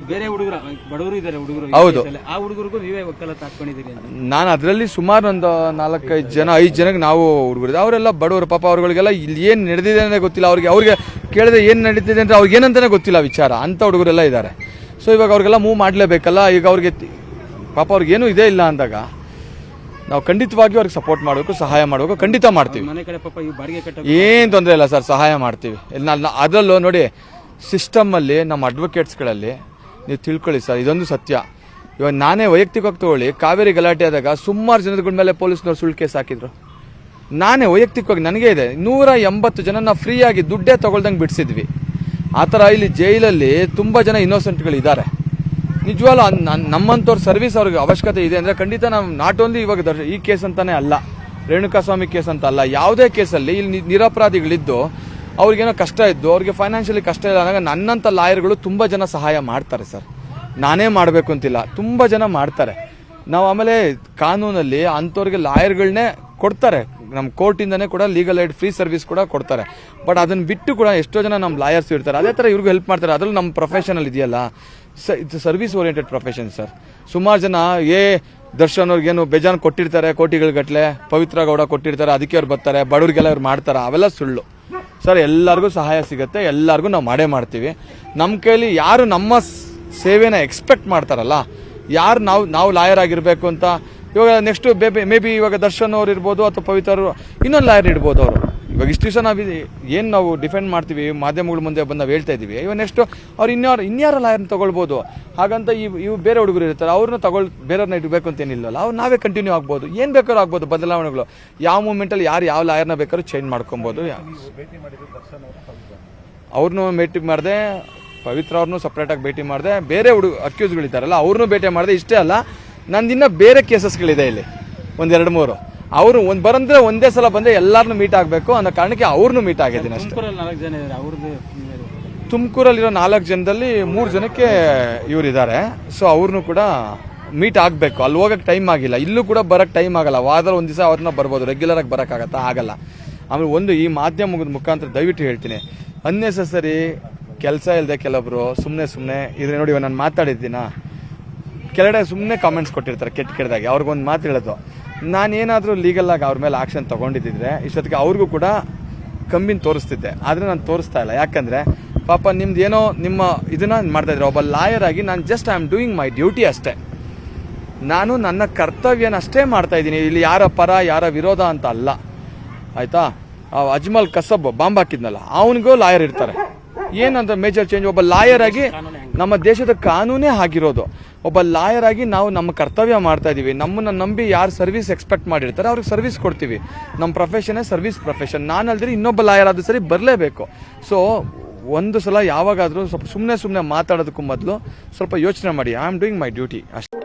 ಬೇರೆ ಹುಡುಗರು ಬಡವರು ಇದಾರೆ ಹುಡುಗರು ಹೌದು. ಆ ಹುಡುಗರಿಗೂ ನೀವೇ ಒಕ್ಕಲತ್ತ ಹಾಕೊಂಡಿದ್ದೀರಿ ಅಂತ. ನಾನು ಅದರಲ್ಲಿ ಸುಮಾರು ಒಂದು ನಾಲ್ಕೈದು ಜನ ಐದು ಜನಕ್ಕೆ ನಾವು ಹುಡುಗರು ಅವರೆಲ್ಲ ಬಡವರು ಪಾಪ ಅವ್ರಗಳಿಗೆಲ್ಲ ಇಲ್ಲಿ ಏನು ನಡೆದಿದೆ ಅಂತ ಗೊತ್ತಿಲ್ಲ. ಅವ್ರಿಗೆ ಅವ್ರಿಗೆ ಕೇಳಿದ್ರೆ ಏನು ನಡೀತಿದೆ ಅಂತ ಅವ್ರಿಗೆ ಏನಂತಾನೆ ಗೊತ್ತಿಲ್ಲ ವಿಚಾರ. ಅಂಥ ಹುಡುಗರೆಲ್ಲ ಇದ್ದಾರೆ. ಸೊ ಇವಾಗ ಅವ್ರಿಗೆಲ್ಲ ಮೂವ್ ಮಾಡಲೇಬೇಕಲ್ಲ. ಈಗ ಅವ್ರಿಗೆ ಪಾಪ ಅವ್ರಿಗೆ ಏನು ಇದೇ ಇಲ್ಲ ಅಂದಾಗ ನಾವು ಖಂಡಿತವಾಗಿ ಅವ್ರಿಗೆ ಸಪೋರ್ಟ್ ಮಾಡಬೇಕು ಸಹಾಯ ಮಾಡಬೇಕು. ಖಂಡಿತ ಮಾಡ್ತೀವಿ. ಮನೆ ಕಡೆ ಪಾಪ ಈ ಬಾಡಿಗೆ ಕಟ್ಟ ಏನು ತೊಂದರೆ ಇಲ್ಲ ಸರ್ ಸಹಾಯ ಮಾಡ್ತೀವಿ. ಅದರಲ್ಲೂ ನೋಡಿ ಸಿಸ್ಟಮಲ್ಲಿ ನಮ್ಮ ಅಡ್ವೊಕೇಟ್ಸ್ಗಳಲ್ಲಿ ನೀವು ತಿಳ್ಕೊಳ್ಳಿ ಸರ್, ಇದೊಂದು ಸತ್ಯ. ಇವಾಗ ನಾನೇ ವೈಯಕ್ತಿಕವಾಗಿ ತಗೊಳ್ಳಿ, ಕಾವೇರಿ ಗಲಾಟೆ ಆದಾಗ ಸುಮಾರು ಜನದ ಮೇಲೆ ಪೊಲೀಸ್ನವ್ರು ಸುಳ್ಳು ಕೇಸ್ ಹಾಕಿದ್ರು. ನಾನೇ ವೈಯಕ್ತಿಕವಾಗಿ ನನಗೆ ಇದೆ, ನೂರ ಎಂಬತ್ತು ಜನನ ಫ್ರೀಯಾಗಿ ದುಡ್ಡೇ ತಗೊಳ್ದಂಗೆ ಬಿಡಿಸಿದ್ವಿ. ಆ ಥರ ಇಲ್ಲಿ ಜೈಲಲ್ಲಿ ತುಂಬ ಜನ ಇನ್ನೋಸೆಂಟ್ಗಳು ಇದ್ದಾರೆ. ನಿಜವಾಗ್ಲೂ ಅನ್- ನನ್- ನಮ್ಮಂಥವ್ರ ಸರ್ವಿಸ್ ಅವ್ರಿಗೆ ಅವಶ್ಯಕತೆ ಇದೆ ಅಂದರೆ ಖಂಡಿತ ನಾವು ನಾಟ್ ಓನ್ಲಿ ಇವಾಗ ದರ್ಶ, ಈ ಕೇಸ್ ಅಂತಲೇ ಅಲ್ಲ, ರೇಣುಕಾಸ್ವಾಮಿ ಕೇಸ್ ಅಂತ ಅಲ್ಲ, ಯಾವುದೇ ಕೇಸಲ್ಲಿ ಇಲ್ಲಿ ನಿರಪರಾಧಿಗಳಿದ್ದು ಅವ್ರಿಗೇನೋ ಕಷ್ಟ ಇದ್ದು, ಅವ್ರಿಗೆ ಫೈನಾನ್ಷಿಯಲಿ ಕಷ್ಟ ಇಲ್ಲ ಅಂದಾಗ ನನ್ನಂಥ ಲಾಯರ್ಗಳು ತುಂಬ ಜನ ಸಹಾಯ ಮಾಡ್ತಾರೆ ಸರ್. ನಾನೇ ಮಾಡಬೇಕು ಅಂತಿಲ್ಲ, ತುಂಬ ಜನ ಮಾಡ್ತಾರೆ. ನಾವು ಆಮೇಲೆ ಕಾನೂನಲ್ಲಿ ಅಂಥವ್ರಿಗೆ ಲಾಯರ್ಗಳನ್ನೇ ಕೊಡ್ತಾರೆ. ನಮ್ಮ ಕೋರ್ಟಿಂದನೇ ಕೂಡ ಲೀಗಲ್ ಏಡ್ ಫ್ರೀ ಸರ್ವಿಸ್ ಕೂಡ ಕೊಡ್ತಾರೆ. ಬಟ್ ಅದನ್ನ ಬಿಟ್ಟು ಕೂಡ ಎಷ್ಟೋ ಜನ ನಮ್ಮ ಲಾಯರ್ಸ್ ಇರ್ತಾರೆ. ಅದೇ ಥರ ಇವ್ರಿಗೂ ಹೆಲ್ಪ್ ಮಾಡ್ತಾರೆ. ಅದ್ರಲ್ಲಿ ನಮ್ಮ ಪ್ರೊಫೆಷನಲ್ ಇದೆಯಲ್ಲ? ಸ, ಇದು ಸರ್ವಿಸ್ ಓರಿಯೆಂಟೆಡ್ ಪ್ರೊಫೆಷನ್ ಸರ್. ಸುಮಾರು ಜನ, ಏ, ದರ್ಶನ್ ಅವ್ರಿಗೇನು ಬೇಜಾನ್ ಕೊಟ್ಟಿರ್ತಾರೆ ಕೋಟಿಗಳ ಗಟ್ಟಲೆ ಪವಿತ್ರ ಗೌಡ ಕೊಟ್ಟಿರ್ತಾರೆ, ಅದಕ್ಕೆ ಅವ್ರು ಬರ್ತಾರೆ, ಬಡವ್ರಿಗೆಲ್ಲ ಇವ್ರು ಮಾಡ್ತಾರೆ, ಅವೆಲ್ಲ ಸುಳ್ಳು. ಸರ್, ಎಲ್ಲರಿಗೂ ಸಹಾಯ ಸಿಗುತ್ತೆ, ಎಲ್ಲರಿಗೂ ನಾವು ಮಾಡೇ ಮಾಡ್ತೀವಿ. ನಮ್ಮ ಕೈಲಿ ಯಾರು ನಮ್ಮ ಸೇವೆನ ಎಕ್ಸ್ಪೆಕ್ಟ್ ಮಾಡ್ತಾರಲ್ಲ, ಯಾರು ನಾವು ನಾವು ಲಾಯರ್ ಆಗಿರಬೇಕು ಅಂತ, ಇವಾಗ ನೆಕ್ಸ್ಟ್ ಬೇಬಿ ಮೇ ಬಿ ಇವಾಗ ದರ್ಶನ್ ಅವ್ರು ಇರ್ಬೋದು ಅಥವಾ ಪವಿತ್ರ ಅವರು, ಇನ್ನೊಂದು ಲಾಯರ್ ಇಡ್ಬೋದು ಅವರು. ಇವಾಗ ಇಷ್ಟು ದಿವಸ ನಾವು ಏನು ನಾವು ಡಿಫೆಂಡ್ ಮಾಡ್ತೀವಿ ಮಾಧ್ಯಮಗಳ ಮುಂದೆ ಬಂದು ನಾವು ಹೇಳ್ತಾ ಇದ್ದೀವಿ. ಇವಾಗ ನೆಕ್ಸ್ಟ್ ಅವ್ರು ಇನ್ಯಾರು ಇನ್ಯಾರ ಲಾಯರ್ನ ತೊಗೊಳ್ಬೋದು? ಹಾಗಂತ ಇವು ಇವು ಬೇರೆ ಹುಡುಗರು ಇರ್ತಾರೆ ಅವ್ರನ್ನ ತಗೊಳ್ ಬೇರೆಯವ್ರನ್ನ ಇಡಬೇಕು ಅಂತ ಏನಿಲ್ಲಲ್ಲ ಅವ್ರು ನಾವೇ ಕಂಟಿನ್ಯೂ ಆಗ್ಬೋದು. ಏನು ಬೇಕಾದ್ರೂ ಆಗ್ಬೋದು ಬದಲಾವಣೆಗಳು. ಯಾವ ಮೂಮೆಂಟಲ್ಲಿ ಯಾರು ಯಾವ ಲಾಯರ್ನ ಬೇಕಾದ್ರೂ ಚೇಂಜ್ ಮಾಡ್ಕೊಬೋದು. ಅವ್ರನ್ನೂ ಭೇಟಿ ಮಾಡಿದೆ ಪವಿತ್ರ ಅವ್ರನ್ನೂ ಸಪ್ರೇಟಾಗಿ ಭೇಟಿ ಮಾಡಿದೆ. ಬೇರೆ ಹುಡುಗ ಅಕ್ಯೂಸ್ಗಳಿದ್ದಾರಲ್ಲ ಅವ್ರನ್ನೂ ಭೇಟಿ ಮಾಡಿದೆ. ಇಷ್ಟೇ ಅಲ್ಲ ನಂದಿನ್ನ ಬೇರೆ ಕೇಸಸ್ಗಳಿದೆ ಇಲ್ಲಿ. ಒಂದೆರಡು ಮೂರು. ಅವರು ಒಂದು ಬರಂದ್ರೆ ಒಂದೇ ಸಲ ಬಂದರೆ ಎಲ್ಲರನ್ನೂ ಮೀಟ್ ಆಗಬೇಕು ಅನ್ನೋ ಕಾರಣಕ್ಕೆ ಅವ್ರನ್ನೂ ಮೀಟ್ ಆಗಿದ್ದೀನಿ ಅಷ್ಟೇ. ತುಮಕೂರಲ್ಲಿ ನಾಲ್ಕು ಜನ ಇದ್ದಾರೆ. ಅವ್ರದ್ದು ತುಮಕೂರಲ್ಲಿರೋ ನಾಲ್ಕು ಜನದಲ್ಲಿ ಮೂರು ಜನಕ್ಕೆ ಇವರಿದ್ದಾರೆ. ಸೊ ಅವ್ರನ್ನೂ ಕೂಡ ಮೀಟ್ ಆಗಬೇಕು. ಅಲ್ಲಿ ಹೋಗಕ್ಕೆ ಟೈಮ್ ಆಗಿಲ್ಲ. ಇಲ್ಲೂ ಕೂಡ ಬರಕ್ಕೆ ಟೈಮ್ ಆಗಲ್ಲ. ವಾರದಲ್ಲಿ ಒಂದು ದಿವಸ ಅವ್ರನ್ನ ಬರ್ಬೋದು. ರೆಗ್ಯುಲರ್ ಆಗಿ ಬರೋಕ್ಕಾಗತ್ತಾ ಆಗಲ್ಲ. ಆಮೇಲೆ ಒಂದು ಈ ಮಾಧ್ಯಮದ ಮುಖಾಂತರ ದಯವಿಟ್ಟು ಹೇಳ್ತೀನಿ. ಅನ್ನೆಸೆಸರಿ ಕೆಲಸ ಇಲ್ಲದೆ ಕೆಲವರು ಸುಮ್ಮನೆ ಸುಮ್ಮನೆ ಇದ್ರೆ ನೋಡಿ ನಾನು ಮಾತಾಡಿದ್ದೀನ? ಕೆಳಗಡೆ ಸುಮ್ಮನೆ ಕಾಮೆಂಟ್ಸ್ ಕೊಟ್ಟಿರ್ತಾರೆ, ಕೆಟ್ಟ ಕೆಟ್ಟದಾಗಿ. ಅವ್ರಿಗೊಂದು ಮಾತು ಹೇಳೋದು. ನಾನೇನಾದರೂ ಲೀಗಲ್ ಆಗಿ ಅವ್ರ ಮೇಲೆ ಆ್ಯಕ್ಷನ್ ತೊಗೊಂಡಿದ್ದಿದ್ರೆ, ಇಷ್ಟೊತ್ತಿಗೆ ಅವ್ರಿಗೂ ಕೂಡ ಕಂಬಿನ ತೋರಿಸ್ತಿದ್ದೆ. ಆದರೆ ನಾನು ತೋರಿಸ್ತಾ ಇಲ್ಲ. ಯಾಕಂದರೆ, ಪಾಪ ನಿಮ್ದು ಏನೋ ನಿಮ್ಮ ಇದನ್ನ ಮಾಡ್ತಾ ಇದ್ರೆ, ಒಬ್ಬ ಲಾಯರ್ ಆಗಿ ನಾನು just I am doing my duty ಅಷ್ಟೇ. ನಾನು ನನ್ನ ಕರ್ತವ್ಯನ ಅಷ್ಟೇ ಮಾಡ್ತಾ ಇದ್ದೀನಿ. ಇಲ್ಲಿ ಯಾರ ಪರ, ಯಾರ ವಿರೋಧ ಅಂತ ಅಲ್ಲ. ಆಯಿತಾ? ಅಜ್ಮಲ್ ಕಸಬ್ ಬಾಂಬ್ ಹಾಕಿದ್ನಲ್ಲ, ಅವನಿಗೂ ಲಾಯರ್ ಇರ್ತಾರೆ. ಏನಂತ ಮೇಜರ್ ಚೇಂಜ್ ಒಬ್ಬ ಲಾಯರ್ ಆಗಿ ನಮ್ಮ ದೇಶದ ಕಾನೂನೇ ಆಗಿರೋದು ಒಬ್ಬ ಲಾಯರ್ ಆಗಿ ನಾವು ನಮ್ಮ ಕರ್ತವ್ಯ ಮಾಡ್ತಾ ಇದ್ದೀವಿ ನಮ್ಮನ್ನ ನಂಬಿ ಯಾರು ಸರ್ವಿಸ್ ಎಕ್ಸ್ಪೆಕ್ಟ್ ಮಾಡಿರ್ತಾರೆ, ಅವ್ರಿಗೆ ಸರ್ವಿಸ್ ಕೊಡ್ತೀವಿ. ನಮ್ಮ ಪ್ರೊಫೆಷನ್ನೇ ಸರ್ವಿಸ್ ಪ್ರೊಫೆಷನ್. ನಾನು ಅಲ್ದ್ರೆ ಇನ್ನೊಬ್ಬ ಲಾಯರ್ ಆದ್ರೂ ಸರಿ ಬರಲೇಬೇಕು. ಸೊ ಒಂದು ಸಲ ಯಾವಾಗಾದರೂ ಸ್ವಲ್ಪ ಸುಮ್ಮನೆ ಸುಮ್ಮನೆ ಮಾತಾಡೋದಕ್ಕೂ ಮೊದಲು ಸ್ವಲ್ಪ ಯೋಚನೆ ಮಾಡಿ. I am doing my duty ಅಷ್ಟೇ.